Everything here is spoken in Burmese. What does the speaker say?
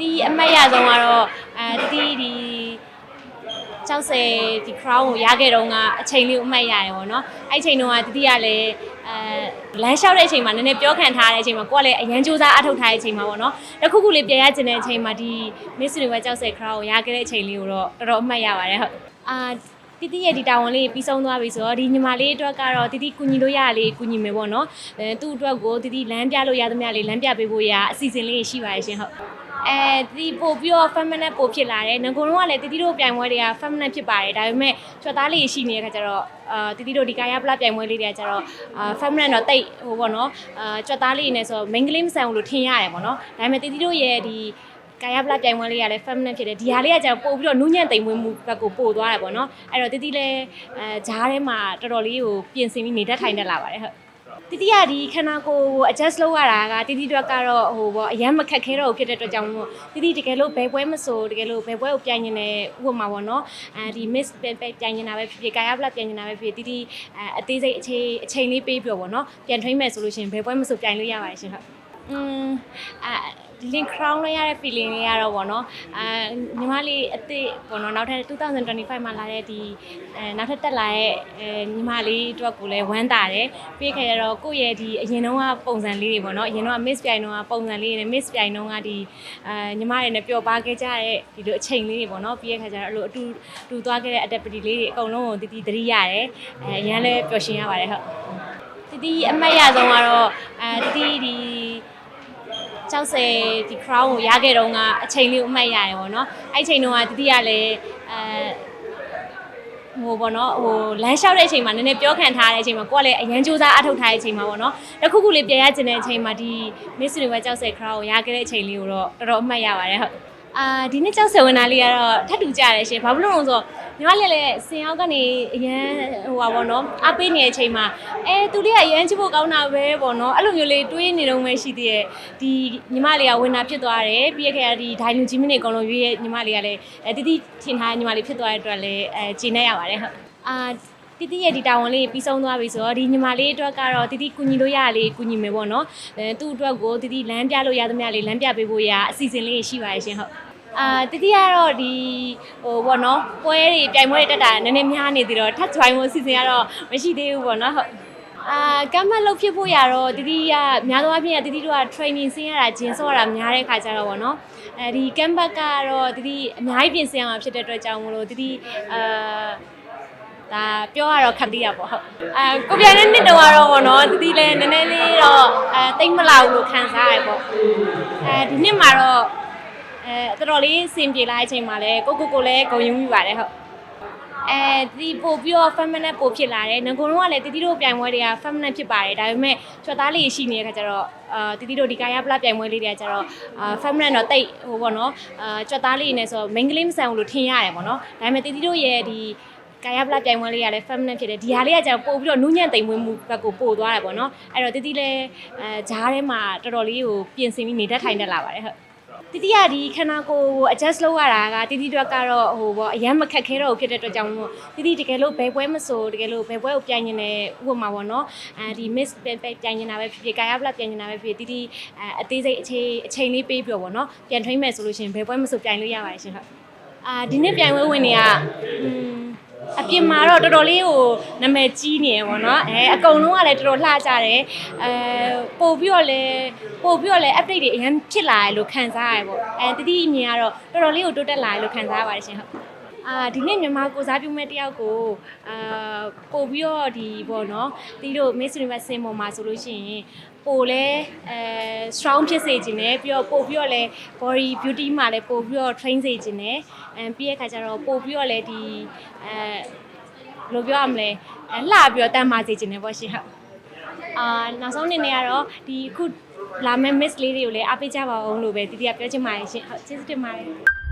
တီအမတ်ရဆုံးကတော့အဲတီတီဒီ60ဒီ crown ကိုရခဲ့တော့ကအချိန်လေးကိုအမှတ်ရတယ်ပေါ့နော်အဲ့ချိန်တုန်းကတတိကလည်းအဲလမ်းလျှောက်တဲ့အချိန်မှာနည်းနည်းပြောခံထားတဲ့အချိန်မှာကိုကလည်းအရန်စူးစမ်းအထောက်ထားတဲ့အချိန်မှာပေါ့နော်တစ်ခုခုလေးပြန်ရကျင်တဲ့အချိန်မှာဒီ Miss Universe 60 crown ကိုရခဲ့တဲ့အချိန်လေးကိုတော့တော်တော်အမှတ်ရပါတယ်ဟုတ်အာတီတီရဲ့ဒီတာဝန်လေးပြီးဆုံးသွားပြီဆိုတော့ဒီညီမလေးအတွက်ကတော့တီတီကူညီလို့ရလေးကူညီမယ်ပေါ့နော်အဲသူ့အတွက်ကိုတီတီလမ်းပြလို့ရသမျှလေးလမ်းပြပေးဖို့ရအစီအစဉ်လေးရှိပါတယ်ရှင်ဟုတ် အဲဒီပို့ပြီးတော့ feminine ပို့ဖြစ်လာတယ်ငကိုတော့ကလည်းတီတီတို့ပြိုင်ပွဲတွေက feminine ဖြစ်ပါတယ်ဒါပေမဲ့ချွတ်သားလေးရှိနေတဲ့ခါကျတော့အာတီတီတို့ဒီကာယပလပြိုင်ပွဲလေးတွေကကျတော့အာ feminine တော့တိတ်ဟိုပေါ့နော်အာချွတ်သားလေးနေဆိုမိန်းကလေးမဆန်ဘူးလို့ထင်ရတယ်ပေါ့နော်ဒါပေမဲ့တီတီတို့ရဲ့ဒီကာယပလပြိုင်ပွဲလေးကလည်း feminine ဖြစ်တယ်ဒီဟာလေးကကျတော့ပို့ပြီးတော့နူးညံ့တိမ်မွေးမှုဘက်ကိုပို့သွားတယ်ပေါ့နော်အဲ့တော့တီတီလည်းအဲဂျားထဲမှာတော်တော်လေးကိုပြင်ဆင်ပြီးနေတတ်ထိုင်တတ်လာပါတယ်ဟုတ် တီတီကဒီခန္ဓာကိုယ်ကို adjust လုပ်ရတာကတီတီတို့ကတော့ဟိုပေါ့အရန်မခက်ခဲတော့ဘူးဖြစ်တဲ့အတွက်ကြောင့်မို့တီတီတကယ်လို့ဘယ်ပွဲမဆိုတကယ်လို့ဘယ်ပွဲကိုပြိုင်နေတယ်ဥပမာပေါ့နော်အဲဒီ miss ပြိုင်နေတာပဲဖြစ်ဖြစ်ကာယပလပြိုင်နေတာပဲဖြစ်ဖြစ်တီတီအဲအသေးစိတ်အချိန်အချိန်လေးပေးပြီးတော့ပေါ့နော်ပြန်ထွင်းမယ်ဆိုလို့ရှိရင်ဘယ်ပွဲမဆိုပြိုင်လို့ရပါတယ်ရှင်ဟုတ်อืมအာ link crown လေးရတဲ့ feeling လေးရတော့ဗောနော်အာညီမလေးအစ်စ်ဗောနော်နောက်ထပ်2025မှာလာတဲ့ဒီအဲနောက်ထပ်တက်လာတဲ့အဲညီမလေးအတွက်ကိုလည်းဝမ်းသာတယ်ပြီးခဲ့ရတော့ကိုယ့်ရဲ့ဒီအရင်တုန်းကပုံစံလေးတွေဗောနော်အရင်တုန်းက miss ပြိုင်တုန်းကပုံစံလေးတွေနဲ့ miss ပြိုင်တုန်းကဒီအဲညီမတွေနဲ့ပျော်ပါခဲ့ကြတဲ့ဒီလိုအချိန်လေးတွေဗောနော်ပြီးရခါကျတော့အဲ့လိုအတူတူသွားခဲ့တဲ့ adaptability လေးတွေအကုန်လုံးကိုတည်တည်သတိရတယ်အဲအရင်လည်းပျော်ရှင်ရပါတယ်ဟုတ်တတိအမတ်ရဆုံးကတော့အဲတတိဒီ 60ဒီ crown ကိုရခဲ့တော့ကအချိန်လေးကိုအမှတ်ရတယ်ပေါ့နော်အဲ့ချိန်တုန်းကတတိကလည်းအဲဟိုပေါ့နော်ဟိုလမ်းလျှောက်တဲ့အချိန်မှာနည်းနည်းပြောခံထားတဲ့အချိန်မှာကိုကလည်းအရန်စူးစမ်းအထောက်ထားတဲ့အချိန်မှာပေါ့နော်တစ်ခုခုလေးပြန်ရကျင်တဲ့အချိန်မှာဒီ Miss Universe 60 crown ကိုရခဲ့တဲ့အချိန်လေးကိုတော့တော်တော်အမှတ်ရပါတယ်ဟုတ်အာဒီနေ့ကြောက်စဝင်တာလေးကတော့ထပ်တူကြတယ်ရှင်ဘာဖြစ်လို့လဲဆိုတော့ ညီမလေးလည်းစင်ရောက်ကနေအရန်ဟိုပါဘောနော်အပေးနေတဲ့အချိန်မှာအဲသူလေးကအရန်ချစ်ဖို့ကောင်းတာပဲပေါ့နော်အဲ့လိုမျိုးလေးတွေးနေတော့မှရှိသေးရဲ့ဒီညီမလေးကဝင်တာဖြစ်သွားတယ်ပြီးရခဲ့တဲ့ဒီဒိုင်လူကြီးမင်းတွေအကုန်လုံးရွေးရဲ့ညီမလေးကလည်းအဲတတိထင်ထားတဲ့ညီမလေးဖြစ်သွားတဲ့အတွက်လည်းအဲဂျင်းနေရပါတယ်ဟုတ်အာတီတီရဲ့ဒီတာဝန်လေးပြီးဆုံးသွားပြီဆိုတော့ဒီညီမလေးအတွက်ကတော့တီတီကူညီလို့ရလေးကူညီမယ်ပေါ့နော်အဲသူ့အတွက်ကိုတီတီလမ်းပြလို့ရသမျှလေးလမ်းပြပေးဖို့ရအစီအစဉ်လေးရှိပါတယ်ရှင်ဟုတ် အာတတိကတော့ဒီဟိုပေါ့နော်ပွဲတွေပြိုင်ပွဲတွေတက်တာနည်းနည်းများနေသေးတော့ထပ် join ဖို့အစီအစဉ်ကတော့မရှိသေးဘူးပေါ့နော်ဟုတ်အာကမ်မတ်လုပ်ဖြစ်ဖို့ရတော့တတိကများသောအားဖြင့်တတိတို့က training ဆင်းရတာဂျင်းဆော့ရတာများတဲ့ခါကျတော့ပေါ့နော်အဲဒီ camp back ကတော့တတိအများကြီးပြင်ဆင်အောင်ဖြစ်တဲ့အတွက်ကြောင့်မလို့တတိအာဒါပြောရတော့ခက်သေးတာပေါ့ဟုတ်အာကိုပြိုင်တဲ့နှစ်တုန်းကတော့ပေါ့နော်တတိလည်းနည်းနည်းလေးတော့အဲတိတ်မလာဘူးလို့ခံစားရပေါ့အဲဒီနှစ်မှာတော့ အဲတော်တော်လေးစင်ပြေလာတဲ့အချိန်မှာလည်းကိုကိုကိုလည်းဂုံယူမိပါတယ်ဟုတ်အဲဒီပို့ပြီးတော့ feminine ပို့ဖြစ်လာတယ်ငကိုတော့ကလည်းတီတီတို့ပြိုင်ပွဲတွေက feminine ဖြစ်ပါတယ်ဒါပေမဲ့ချွတ်သားလေးရှိနေတဲ့ခါကျတော့အာတီတီတို့ဒီကာယပလပြိုင်ပွဲလေးတွေကကျတော့အာ feminine တော့တိတ်ဟိုပေါ့နော်အာချွတ်သားလေးနေဆိုမိန်းကလေးမဆန်ဘူးလို့ထင်ရတယ်ပေါ့နော်ဒါပေမဲ့တီတီတို့ရဲ့ဒီကာယပလပြိုင်ပွဲလေးကလည်း feminine ဖြစ်တယ်ဒီဟာလေးကကျတော့ပို့ပြီးတော့နူးညံ့တိမ်မွေးမှုဘက်ကိုပို့သွားတယ်ပေါ့နော်အဲ့တော့တီတီလည်းအဲဂျားထဲမှာတော်တော်လေးကိုပြင်ဆင်ပြီးနေတတ်ထိုင်တတ်လာပါတယ်ဟုတ် တီတီကဒီခန္ဓာကိုယ်ကို adjust လုပ်ရတာကတီတီတို့ကတော့ဟိုပေါ့အရန်မခက်ခဲတော့ဘူးဖြစ်တဲ့အတွက်ကြောင့်မို့တီတီတကယ်လို့ဘယ်ပွဲမဆိုတကယ်လို့ဘယ်ပွဲကိုပြိုင်နေတယ်ဥပမာပေါ့နော်အဲဒီ miss ပြိုင်နေတာပဲဖြစ်ဖြစ်ကာယပလပြိုင်နေတာပဲဖြစ်ဖြစ်တီတီအဲအသေးစိတ်အချိန်အချိန်လေးပေးပြီးတော့ပေါ့နော်ပြန်ထွင်းမယ်ဆိုလို့ရှိရင်ဘယ်ပွဲမဆိုပြိုင်လို့ရပါတယ်ရှင်ဟုတ်အာဒီနေ့ပြိုင်ပွဲဝင်နေကအမ် အပြင်မှာတော့တော်တော်လေးကိုနာမည်ကြီးနေရပေါ့နော်အဲအကုန်လုံးကလည်းတော်တော်လှကြတယ်အဲပို့ပြီးတော့လည်းပို့ပြီးတော့လည်း update တွေအရင်ဖြစ်လာရလို့ခံစားရတယ်ပေါ့အဲတတိအမြင်ကတော့တော်တော်လေးကိုတိုးတက်လာရလို့ခံစားရပါတယ်ရှင်ဟုတ် အာဒီနေ့မြန်မာကိုစားပြုမဲ့တယောက်ကိုအာပို့ပြီးတော့ဒီပေါ့နော်တီးတို့ Miss Universe စင်ပေါ်မှာဆိုလို့ရှိရင်ပို့လဲအဲ strong ဖြစ်စေခြင်းနဲ့ပြီးတော့ပို့ပြီးတော့လဲ body beauty မှာလဲပို့ပြီးတော့ train စေခြင်းနဲ့အဲပြီးရခါကျတော့ပို့ပြီးတော့လဲဒီအဲဘယ်လိုပြောရမလဲအဲလှပြီးတော့တန်မာစေခြင်းနဲ့ပေါ့ရှင်ဟုတ်အာနောက်ဆုံးအနေနဲ့ကတော့ဒီအခုလာမယ့် miss လေးတွေကိုလည်းအားပေးကြပါအောင်လို့ပဲတီတီကပြောချင်ပါတယ်ရှင်ဟုတ်ကျေးဇူးတင်ပါတယ်